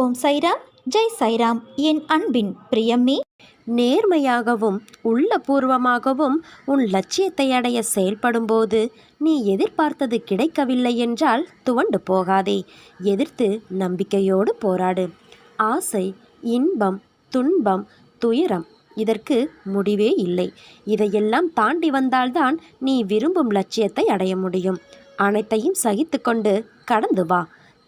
ஓம் சைராம் ஜெய் சைராம். என் அன்பின் பிரியம்மே நேர்மையாகவும் உள்ளபூர்வமாகவும் உன் லட்சியத்தை அடைய செயல்படும்போது நீ எதிர்பார்த்தது கிடைக்கவில்லை என்றால் துவண்டு போகாதே. எதிர்த்து நம்பிக்கையோடு போராடு. ஆசை இன்பம் துன்பம் துயரம் இதற்கு முடிவே இல்லை. இதையெல்லாம் தாண்டி வந்தால்தான் நீ விரும்பும் லட்சியத்தை அடைய முடியும். அனைத்தையும் சகித்துக்கொண்டு கடந்து வா.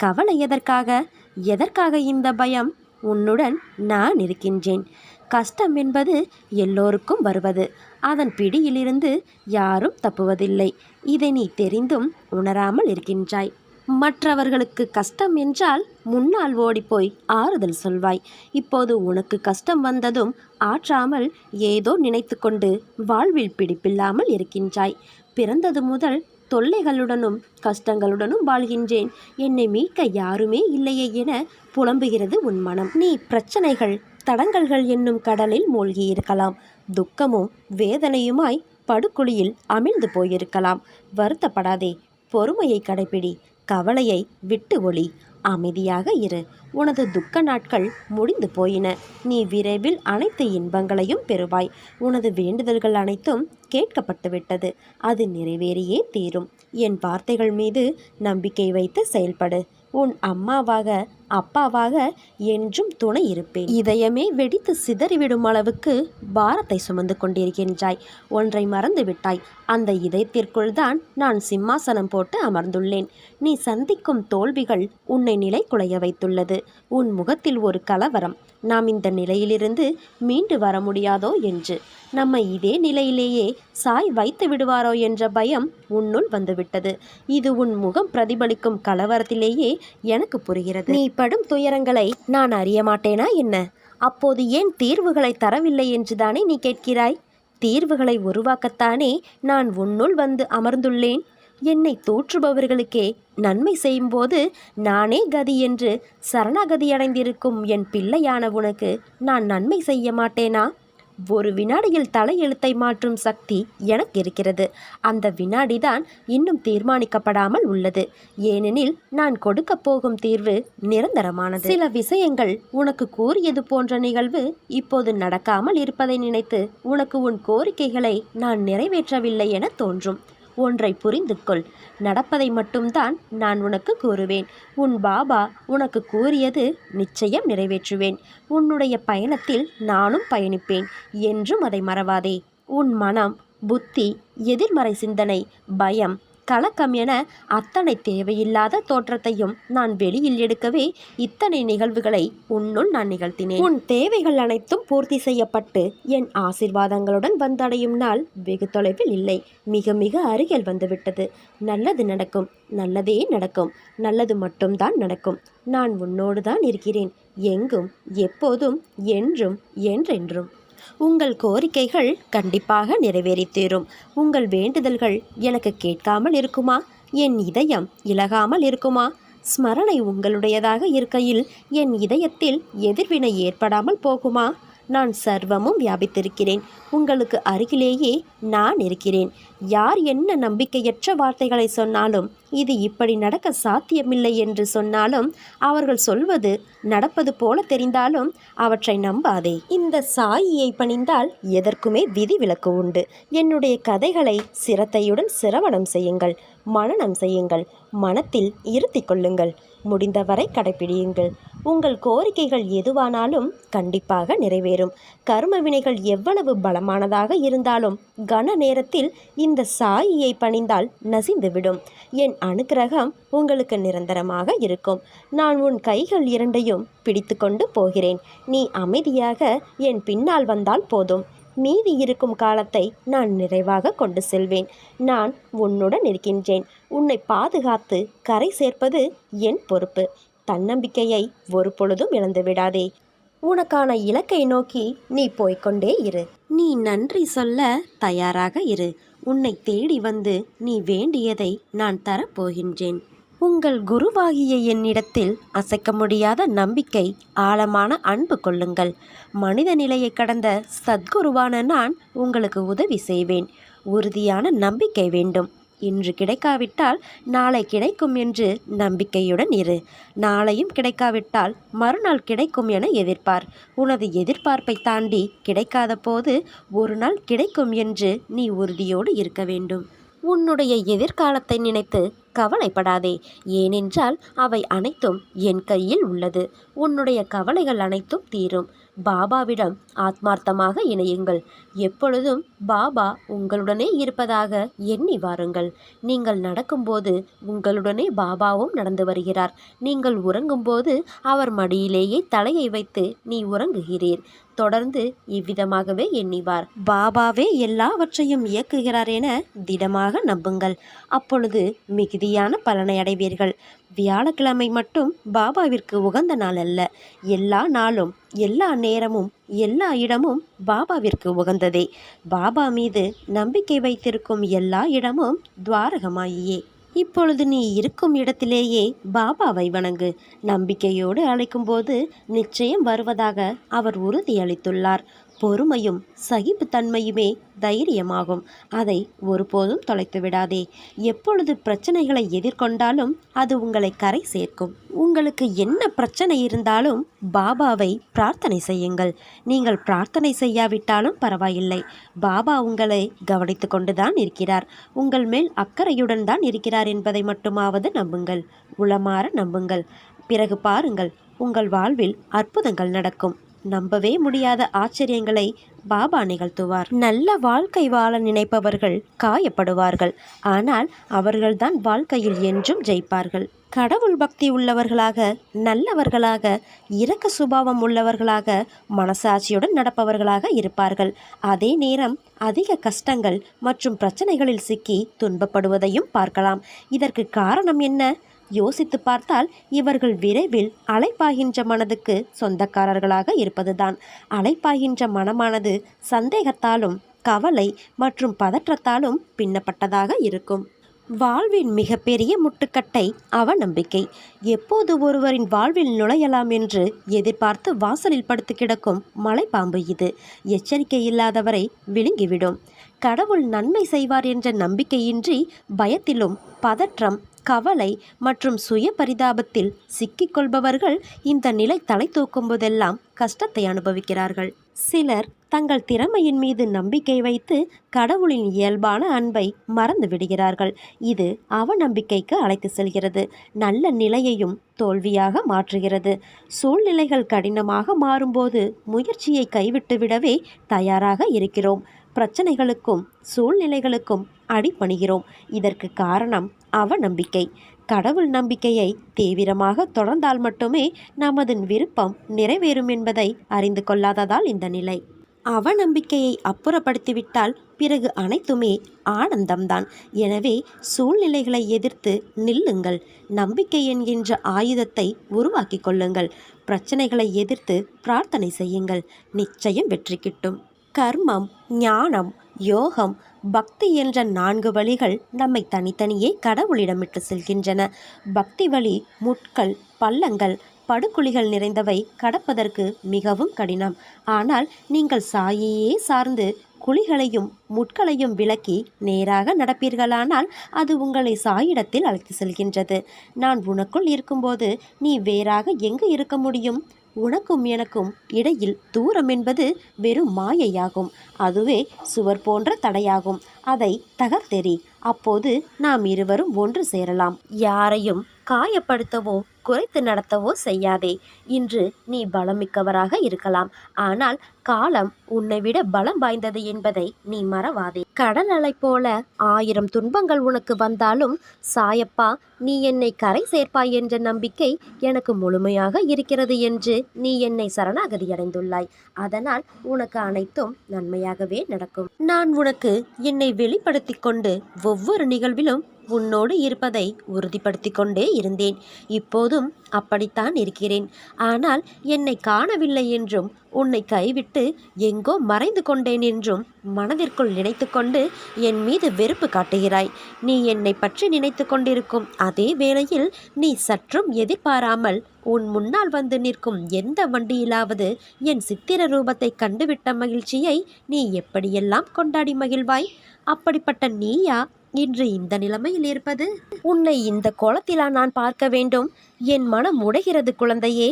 கவலை எதற்காக? எதற்காக இந்த பயம்? உன்னுடன் நான் இருக்கின்றேன். கஷ்டம் என்பது எல்லோருக்கும் வருவது. அதன் பிடியிலிருந்து யாரும் தப்புவதில்லை. இதை நீ தெரிந்தும் உணராமல் இருக்கின்றாய். மற்றவர்களுக்கு கஷ்டம் என்றால் முன்னால் ஓடிப்போய் ஆறுதல் சொல்வாய். இப்போது உனக்கு கஷ்டம் வந்ததும் ஆற்றாமல் ஏதோ நினைத்து கொண்டு வாழ்வில் பிடிப்பில்லாமல் இருக்கின்றாய். பிறந்தது முதல் தொல்லைகளுடனும் கஷ்டங்களுடனும் வாழ்கின்றேன். என்னை மீட்க யாருமே இல்லையே என புலம்புகிறது உன் மனம். நீ பிரச்சனைகள் தடங்கல்கள் என்னும் கடலில் மூழ்கியிருக்கலாம். துக்கமும் வேதனையுமாய் படுகுழியில் அமிழ்ந்து போயிருக்கலாம். வருத்தப்படாதே பொறுமையை கடைப்பிடி. கவலையை விட்டு ஒளி. அமைதியாக இரு. உனது துக்க நாட்கள் முடிந்து போயின. நீ விரைவில் அனைத்து இன்பங்களையும் பெறுவாய். உனது வேண்டுதல்கள் அனைத்தும் கேட்கப்பட்டுவிட்டது அது நிறைவேறியே தீரும். என் வார்த்தைகள் மீது நம்பிக்கை வைத்து செயல்படு. உன் அம்மாவாக அப்பாவாக என்றும் துணை இருப்பேன். இதயமே வெடித்து சிதறிவிடும் அளவுக்கு பாரத்தை சுமந்து கொண்டிருக்கின்றாய். ஒன்றை மறந்து விட்டாய் அந்த இதயத்திற்குள் தான் நான் சிம்மாசனம் போட்டு அமர்ந்துள்ளேன். நீ சந்திக்கும் தோல்விகள் உன்னை நிலை குலைய வைத்துள்ளது. உன் முகத்தில் ஒரு கலவரம். நாம் இந்த நிலையிலிருந்து மீண்டு வர முடியாதோ என்று. நம்ம இதே நிலையிலேயே சாய் வைத்து விடுவாரோ என்ற பயம் உன்னுள் வந்துவிட்டது. இது உன் முகம் பிரதிபலிக்கும் கலவரத்திலேயே எனக்கு புரிகிறது. நீ படும் துயரங்களை நான் அறிய மாட்டேனா என்ன? அப்போது ஏன் தீர்வுகளை தரவில்லை என்றுதானே நீ கேட்கிறாய்? தீர்வுகளை உருவாக்கத்தானே நான் உன்னுள் வந்து அமர்ந்துள்ளேன். என்னை தூற்றுபவர்களுக்கே நன்மை செய்யும்போது நானே கதி என்று சரணாகதி அடைந்திருக்கும் என் பிள்ளையான உனக்கு நான் நன்மை செய்ய மாட்டேனா? ஒரு வினாடியில் தலையெழுத்தை மாற்றும் சக்தி எனக்கு இருக்கிறது. அந்த வினாடிதான் இன்னும் தீர்மானிக்கப்படாமல் உள்ளது. ஏனெனில் நான் கொடுக்க போகும் தீர்வு நிரந்தரமானது. சில விஷயங்கள் உனக்கு கூறியது போன்ற நிகழ்வு இப்போது நடக்காமல் இருப்பதை நினைத்து உனக்கு உன் கோரிக்கைகளை நான் நிறைவேற்றவில்லை என தோன்றும். ஒன்றை புரிந்து கொள் நடப்பதை மட்டும்தான் நான் உனக்கு கூறுவேன். உன் பாபா உனக்கு கூறியது நிச்சயம் நிறைவேற்றுவேன். உன்னுடைய பயணத்தில் நானும் பயணிப்பேன் என்றும் அதை மறவாதே. உன் மனம் புத்தி எதிர்மறை சிந்தனை பயம் கலக்கம் என அத்தனை தேவையில்லாத தோற்றத்தையும் நான் வெளியில் எடுக்கவே இத்தனை நிகழ்வுகளை உன்னுள் நான் நிகழ்த்தினேன். உன் தேவைகள் அனைத்தும் பூர்த்தி செய்யப்பட்டு என் ஆசிர்வாதங்களுடன் வந்தடையும் நாள் வெகு தொலைவில் இல்லை. மிக மிக அருகில் வந்துவிட்டது. நல்லது நடக்கும். நல்லதே நடக்கும். நல்லது மட்டும்தான் நடக்கும். நான் உன்னோடு தான் இருக்கிறேன். எங்கும் எப்போதும் என்றும் என்றென்றும். உங்கள் கோரிக்கைகள் கண்டிப்பாக நிறைவேறித்தீரும். உங்கள் வேண்டுதல்கள் எனக்கு கேட்காமல் இருக்குமா? என் இதயம் இலகாமல் இருக்குமா? ஸ்மரணை உங்களுடையதாக இருக்கையில் என் இதயத்தில் எதிர்வினை ஏற்படாமல் போகுமா? நான் சர்வமும் வியாபித்திருக்கிறேன். உங்களுக்கு அருகிலேயே நான் இருக்கிறேன். யார் என்ன நம்பிக்கையற்ற வார்த்தைகளை சொன்னாலும் இது இப்படி நடக்க சாத்தியமில்லை என்று சொன்னாலும் அவர்கள் சொல்வது நடப்பது போல தெரிந்தாலும் அவற்றை நம்பாதே. இந்த சாயியை பணிந்தால் எதற்குமே விதிவிலக்கு உண்டு. என்னுடைய கதைகளை சிரத்தையுடன் சிரவணம் செய்யுங்கள். மனநம் செய்யுங்கள். மனத்தில் இருத்திக் கொள்ளுங்கள். முடிந்தவரை கடைபிடியுங்கள் உங்கள் கோரிக்கைகள் எதுவானாலும் கண்டிப்பாக நிறைவேறும். கர்ம வினைகள் எவ்வளவு பலமானதாக இருந்தாலும் கன நேரத்தில் இந்த சாயியை பணிந்தால் நசிந்துவிடும். என் அனுக்கிரகம் உங்களுக்கு நிரந்தரமாக இருக்கும். நான் உன் கைகள் இரண்டையும் பிடித்துக்கொண்டு போகிறேன். நீ அமைதியாக என் பின்னால் வந்தால் போதும். மீதி இருக்கும் காலத்தை நான் நிறைவாக கொண்டு செல்வேன். நான் உன்னுடன் இருக்கின்றேன். உன்னை பாதுகாத்து கரை சேர்ப்பது என் பொறுப்பு. தன்னம்பிக்கையை ஒரு பொழுதும் இழந்து விடாதே உனக்கான இலக்கை நோக்கி நீ போய்கொண்டே இரு. நீ நன்றி சொல்ல தயாராக இரு. உன்னை தேடி வந்து நீ வேண்டியதை நான் தரப்போகின்றேன். உங்கள் குருவாகிய என்னிடத்தில் அசைக்க முடியாத நம்பிக்கை ஆழமான அன்பு கொள்ளுங்கள். மனித நிலையை கடந்த சத்குருவான நான் உங்களுக்கு உதவி செய்வேன். உறுதியான நம்பிக்கை வேண்டும். இன்று கிடைக்காவிட்டால் நாளை கிடைக்கும் என்று நம்பிக்கையுடன் இரு. நாளையும் கிடைக்காவிட்டால் மறுநாள் கிடைக்கும் என எதிர்பார் உனது எதிர்பார்ப்பை தாண்டி கிடைக்காத போது ஒரு நாள் கிடைக்கும் என்று நீ உறுதியோடு இருக்க வேண்டும். உன்னுடைய எதிர்காலத்தை நினைத்து கவலைப்படாதே. ஏனென்றால் அவை அனைத்தும் என் கையில் உள்ளது. உன்னுடைய கவலைகள் அனைத்தும் தீரும். பாபாவிடம் ஆத்மார்த்தமாக இணையுங்கள். எப்பொழுதும் பாபா உங்களுடனே இருப்பதாக எண்ணி வாருங்கள். நீங்கள் நடக்கும்போது உங்களுடனே பாபாவும் நடந்து வருகிறார். நீங்கள் உறங்கும்போது அவர் மடியிலேயே தலையை வைத்து நீ உறங்குகிறீர். தொடர்ந்து இவ்விதமாகவே எண்ணிவார். பாபாவே எல்லாவற்றையும் இயக்குகிறார் என திடமாக நம்புங்கள். அப்பொழுது மிகுதியான பலனை அடைவீர்கள். வியாழக்கிழமை மட்டும் பாபாவிற்கு உகந்த நாள் அல்ல. எல்லா நாளும் எல்லா நேரமும் எல்லா இடமும் பாபாவிற்கு உகந்ததே. பாபா மீது நம்பிக்கை வைத்திருக்கும் எல்லா இடமும் துவாரகமாயியே. இப்பொழுது நீ இருக்கும் இடத்திலேயே பாபாவை வணங்கு. நம்பிக்கையோடு அழைக்கும்போது நிச்சயம் வருவதாக அவர் உறுதியளித்துள்ளார். பொறுமையும் சகிப்புத்தன்மையுமே தைரியமாகும். அதை ஒருபோதும் தொலைத்து விடாதே. எப்பொழுது பிரச்சனைகளை எதிர்கொண்டாலும் அது உங்களை கரை சேர்க்கும். உங்களுக்கு என்ன பிரச்சனை இருந்தாலும் பாபாவை பிரார்த்தனை செய்யுங்கள். நீங்கள் பிரார்த்தனை செய்யாவிட்டாலும் பரவாயில்லை. பாபா உங்களை கவனித்து கொண்டுதான் இருக்கிறார். உங்கள் மேல் அக்கறையுடன் தான் இருக்கிறார் என்பதை மட்டுமாவது நம்புங்கள். உளமாற நம்புங்கள். பிறகு பாருங்கள். உங்கள் வாழ்வில் அற்புதங்கள் நடக்கும். நம்பவே முடியாத ஆச்சரியங்களை பாபா நிகழ்த்துவார். நல்ல வாழ்க்கை வாழ நினைப்பவர்கள் காயப்படுவார்கள். ஆனால் அவர்கள்தான் வாழ்க்கையில் என்றும் ஜெயிப்பார்கள். கடவுள் பக்தி உள்ளவர்களாக நல்லவர்களாக இரக்க சுபாவம் உள்ளவர்களாக மனசாட்சியுடன் நடப்பவர்களாக இருப்பார்கள். அதே நேரம் அதிக கஷ்டங்கள் மற்றும் பிரச்சனைகளில் சிக்கி துன்பப்படுவதையும் பார்க்கலாம். இதற்கு காரணம் என்ன? யோசித்து பார்த்தால் இவர்கள் விரைவில் அலைப்பாகின்ற மனதுக்கு சொந்தக்காரர்களாக இருப்பதுதான். அலைப்பாகின்ற மனமானது சந்தேகத்தாலும் கவலை மற்றும் பதற்றத்தாலும் பின்னப்பட்டதாக இருக்கும். வாழ்வின் மிகப்பெரிய முட்டுக்கட்டை அவநம்பிக்கை. எப்போது ஒருவரின் வாழ்வில் நுழையலாம் என்று எதிர்பார்த்து வாசலில் படுத்து கிடக்கும் மலைப்பாம்பு இது. எச்சரிக்கை இல்லாதவரை விழுங்கிவிடும். கடவுள் நன்மை செய்வார் என்ற நம்பிக்கையின்றி பயத்திலும் பதற்றம் கவலை மற்றும் சுய பரிதாபத்தில் சிக்கிக்கொள்பவர்கள் இந்த நிலை தலை தூக்கும் போதெல்லாம் கஷ்டத்தை அனுபவிக்கிறார்கள். சிலர் தங்கள் திறமையின் மீது நம்பிக்கை வைத்து கடவுளின் இயல்பான அன்பை மறந்து விடுகிறார்கள். இது அவநம்பிக்கைக்கு அழைத்து செல்கிறது. நல்ல நிலையையும் தோல்வியாக மாற்றுகிறது. சூழ்நிலைகள் கடினமாக மாறும்போது முயற்சியை கைவிட்டு விடவே தயாராக இருக்கிறோம். பிரச்சனைகளுக்கும் சூழ்நிலைகளுக்கும் அடிபணிகிறோம். இதற்கு காரணம் அவநம்பிக்கை. கடவுள் நம்பிக்கையை தீவிரமாக தொடர்ந்தால் மட்டுமே நமது விருப்பம் நிறைவேறும் என்பதை அறிந்து கொள்ளாததால் இந்த நிலை. அவநம்பிக்கையை அப்புறப்படுத்திவிட்டால் பிறகு அனைத்துமே ஆனந்தம்தான். எனவே சூழ்நிலைகளை எதிர்த்து நில்லுங்கள். நம்பிக்கை என்கின்ற ஆயுதத்தை உருவாக்கி கொள்ளுங்கள். பிரச்சனைகளை எதிர்த்து பிரார்த்தனை செய்யுங்கள். நிச்சயம் வெற்றி கிட்டும். கர்மம் ஞானம் யோகம் பக்தி என்ற நான்கு வழிகள் நம்மை தனித்தனியே கடவுளிடமிட்டு செல்கின்றன. பக்தி வழி முட்கள் பள்ளங்கள் படுகுழிகள் நிறைந்தவை கடப்பதற்கு மிகவும் கடினம். ஆனால் நீங்கள் சாயையே சார்ந்து குழிகளையும் முட்களையும் விலக்கி நேராக நடப்பீர்களானால் அது உங்களை சாயிடத்தில் அழைத்து செல்கின்றது. நான் உனக்குள் இருக்கும்போது நீ வேறாக எங்கு இருக்க முடியும்? உனக்கும் எனக்கும் இடையில் தூரம் என்பது வெறும் மாயையாகும். அதுவே சுவர் போன்ற தடையாகும். அதை தகர்த்தெறி அப்போது நாம் இருவரும் ஒன்று சேரலாம். யாரையும் காயப்படுத்தவோ குறைத்து நடத்தவோ செய்யாதே. இன்று நீ பலமிக்கவராக இருக்கலாம். ஆனால் காலம் உன்னை விட பலம் வாய்ந்தது என்பதை நீ மறவாதே. கடல் அலை போல ஆயிரம் துன்பங்கள் உனக்கு வந்தாலும் சாயப்பா நீ என்னை கரை சேர்ப்பாய் என்ற நம்பிக்கை எனக்கு முழுமையாக இருக்கிறது என்று நீ என்னை சரணாகதி அடைந்துள்ளாய். அதனால் உனக்கு அனைத்தும் நன்மையாகவே நடக்கும். நான் உனக்கு என்னை வெளிப்படுத்தி கொண்டு ஒவ்வொரு நிகழ்விலும் உன்னோடு இருப்பதை உறுதிப்படுத்தி கொண்டே இருந்தேன். இப்போதும் அப்படித்தான் இருக்கிறேன். ஆனால் என்னை காணவில்லை என்றும் உன்னை கைவிட்டு எங்கோ மறைந்து கொண்டேன் என்றும் மனதிற்குள் நினைத்து கொண்டு என் மீது வெறுப்பு காட்டுகிறாய். நீ என்னை பற்றி நினைத்து கொண்டிருக்கும் அதே வேளையில் நீ சற்றும் எதிர்பாராமல் உன் முன்னால் வந்து நிற்கும் எந்த வண்டியிலாவது என் சித்திர ரூபத்தை கண்டுவிட்ட மகிழ்ச்சியை நீ எப்படியெல்லாம் கொண்டாடி மகிழ்வாய்? அப்படிப்பட்ட நீயா? இன்று இந்த நிலைமையில் இருப்பது? உன்னை இந்த கோலத்திலா நான் பார்க்க வேண்டும். என் மனம் உடைகிறது குழந்தையே.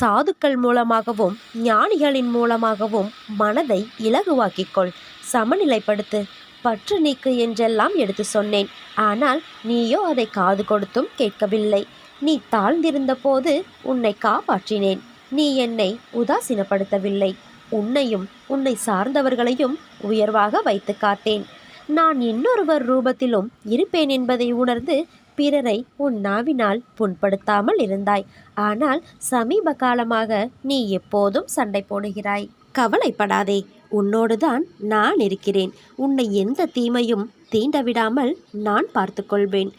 சாதுக்கள் மூலமாகவும் ஞானிகளின் மூலமாகவும் மனதை இலகுவாக்கிக்கொள். சமநிலைப்படுத்து. பற்று நீக்கு என்றெல்லாம் எடுத்து சொன்னேன். ஆனால் நீயோ அதை காது கொடுத்தும் கேட்கவில்லை. நீ தாழ்ந்திருந்த போது உன்னை காப்பாற்றினேன். நீ என்னை உதாசீனப்படுத்தவில்லை. உன்னையும் உன்னை சார்ந்தவர்களையும் உயர்வாக வைத்து காத்தேன். நான் இன்னொருவர் ரூபத்திலும் இருப்பேன் என்பதை உணர்ந்து பிறரை உன் நாவினால் புண்படுத்தாமல் இருந்தாய். ஆனால் சமீப காலமாக நீ எப்போதும் சண்டை போடுகிறாய். கவலைப்படாதே உன்னோடுதான் நான் இருக்கிறேன். உன்னை எந்த தீமையும் தீண்டவிடாமல் நான் பார்த்துக்கொள்வேன்.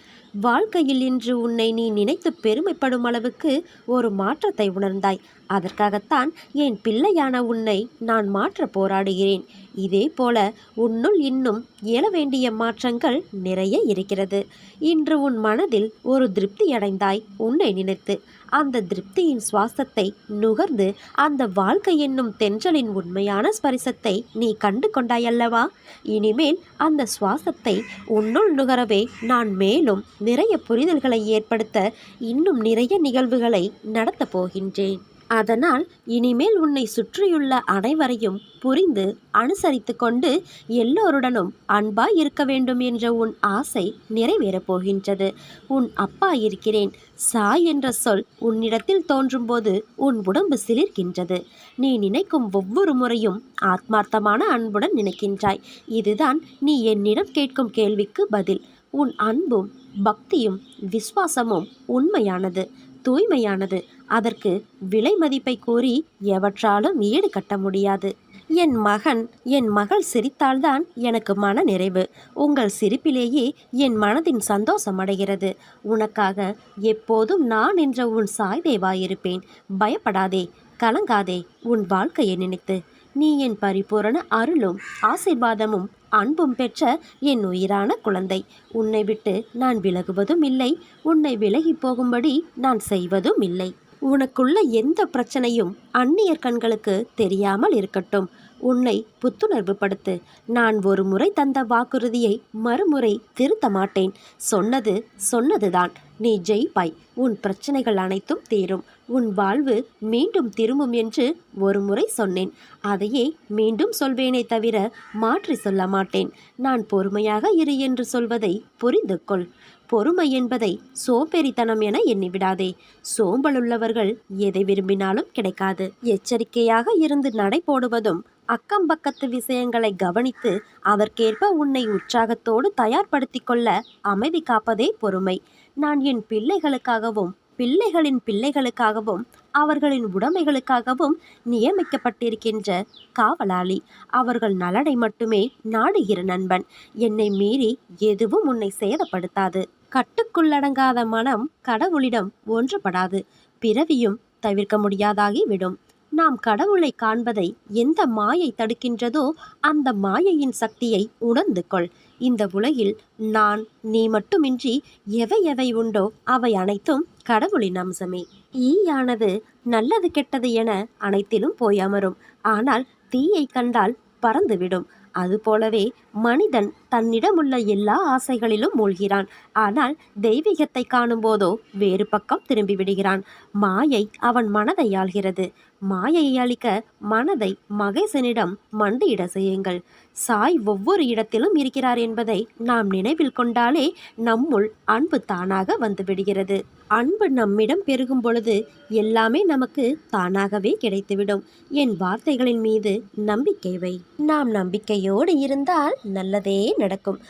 வாழ்க்கையில் இன்று உன்னை நீ நினைத்து பெருமைப்படும் அளவுக்கு ஒரு மாற்றத்தை உணர்ந்தாய். அதற்காகத்தான் என் பிள்ளையான உன்னை நான் மாற்ற போராடுகிறேன். இதே போல உன்னுள் இன்னும் இயல வேண்டிய மாற்றங்கள் நிறைய இருக்கிறது. இன்று உன் மனதில் ஒரு திருப்தி அடைந்தாய். உன்னை நினைத்து அந்த திருப்தியின் சுவாசத்தை நுகர்ந்து அந்த வாழ்க்கை என்னும் தென்றலின் உண்மையான ஸ்பரிசத்தை நீ கண்டு கொண்டாயல்லவா இனிமேல் அந்த சுவாசத்தை உன்னுள் நுகரவே நான் மேலும் நிறைய புரிதல்களை ஏற்படுத்த இன்னும் நிறைய நிகழ்வுகளை நடத்தப் போகின்றேன். அதனால் இனிமேல் உன்னை சுற்றியுள்ள அனைவரையும் புரிந்து அனுசரித்து கொண்டு எல்லோருடனும் அன்பாய் இருக்க வேண்டும் என்ற உன் ஆசை நிறைவேறப் போகின்றது. உன் அப்பா இருக்கிறேன். சாய் என்ற சொல் உன்னிடத்தில் தோன்றும்போது உன் உடம்பு சிலிர்க்கின்றது. நீ நினைக்கும் ஒவ்வொரு முறையும் ஆத்மார்த்தமான அன்புடன் நினைக்கின்றாய். இதுதான் நீ என்னிடம் கேட்கும் கேள்விக்கு பதில். உன் அன்பும் பக்தியும் விஸ்வாசமும் உண்மையானது தூய்மையானது. அதற்கு விலை மதிப்பை கூறி எவற்றாலும் ஈடு கட்ட முடியாது. என் மகன் என் மகள் சிரித்தால்தான் எனக்கு மன நிறைவு. உங்கள் சிரிப்பிலேயே என் மனதின் சந்தோஷம் அடைகிறது. உனக்காக எப்போதும் நான் என்ற உன் சாய்தேவாயிருப்பேன். பயப்படாதே கலங்காதே உன் வாழ்க்கையை நினைத்து. நீ என் பரிபூரண அருளும் ஆசீர்வாதமும் அன்பும் பெற்ற என் உயிரான குழந்தை. உன்னை விட்டு நான் விலகுவதும் இல்லை. உன்னை விலகி போகும்படி நான் செய்வதும் இல்லை. உனக்குள்ள எந்த பிரச்சனையும் அந்நியர் கண்களுக்கு தெரியாமல் இருக்கட்டும். உன்னை புத்துணர்வு படுத்து நான் ஒரு முறை தந்த வாக்குறுதியை மறுமுறை திருத்த மாட்டேன். சொன்னது சொன்னதுதான். நீ ஜெயிப்பாய். உன் பிரச்சனைகள் அனைத்தும் தீரும். உன் வாழ்வு மீண்டும் திரும்பும் என்று ஒரு முறை சொன்னேன். அதையே மீண்டும் சொல்வேனே தவிர மாற்றி சொல்ல மாட்டேன். நான் பொறுமையாக இரு என்று சொல்வதை புரிந்து கொள் பொறுமை என்பதை சோம்பேறித்தனம் என எண்ணிவிடாதே. சோம்பலுள்ளவர்கள் எதை விரும்பினாலும் கிடைக்காது. எச்சரிக்கையாக இருந்து நடை போடுவதும் அக்கம் பக்கத்து விஷயங்களை கவனித்து அதற்கேற்ப உன்னை உற்சாகத்தோடு தயார்படுத்திக் கொள்ள அமைதி காப்பதே பொறுமை. நான் என் பிள்ளைகளுக்காகவும் பிள்ளைகளின் பிள்ளைகளுக்காகவும் அவர்களின் உடைமைகளுக்காகவும் நியமிக்கப்பட்டிருக்கின்ற காவலாளி. அவர்கள் நலனை மட்டுமே நாடுகிற நண்பன். என்னை மீறி எதுவும் உன்னை சேதப்படுத்தாது. கட்டுக்குள்ளடங்காத மனம் கடவுளிடம் ஒன்றுபடாது. பிறவியும் தவிர்க்க முடியாதாகி விடும் நாம் கடவுளை காண்பதை எந்த மாயை தடுக்கின்றதோ அந்த மாயையின் சக்தியை உணர்ந்து கொள். இந்த உலகில் நான் நீ மட்டுமின்றி எவை எவை உண்டோ அவை அனைத்தும் கடவுளின் அம்சமே. ஈயானது நல்லது கெட்டது என அனைத்திலும் போய் அமரும். ஆனால் தீயை கண்டால் பறந்துவிடும். அதுபோலவே மனிதன் தன்னிடமுள்ள எல்லா ஆசைகளிலும் மூழ்கிறான். ஆனால் தெய்வீகத்தை காணும்போதோ வேறு பக்கம் திரும்பிவிடுகிறான். மாயை அவன் மனதை ஆள்கிறது. மாயையை அழிக்க மனதை மகேசனிடம் மண்டியிட செய்யுங்கள். சாய் ஒவ்வொரு இடத்திலும் இருக்கிறார் என்பதை நாம் நினைவில் கொண்டாலே நம்முள் அன்பு தானாக வந்துவிடுகிறது. அன்பு நம்மிடம் பெருகும் பொழுது எல்லாமே நமக்கு தானாகவே கிடைத்துவிடும். என் வார்த்தைகளின் மீது நம்பிக்கை வை. நாம் நம்பிக்கையோடு இருந்தால் நல்லதே நடக்கும்.